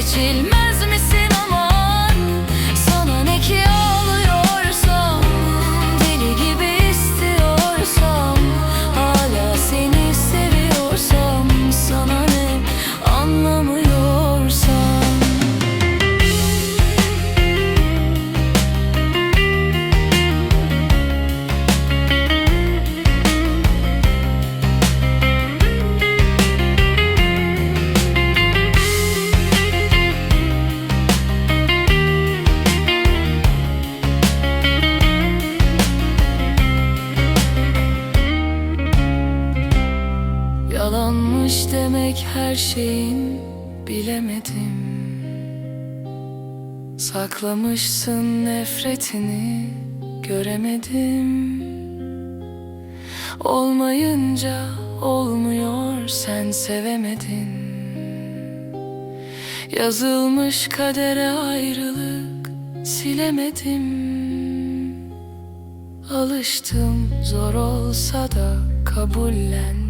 Vazgeçilmez her şeyin bilemedim. Saklamışsın nefretini göremedim. Olmayınca olmuyor sen sevemedin. Yazılmış kadere ayrılık silemedim. Alıştım zor olsa da kabullendim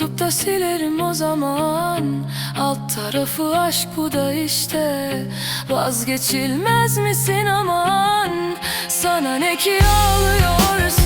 Unutup da silerim o zaman. Alt tarafı aşk bu da işte. Vazgeçilmez misin aman? Sana ne ki ağlıyorsun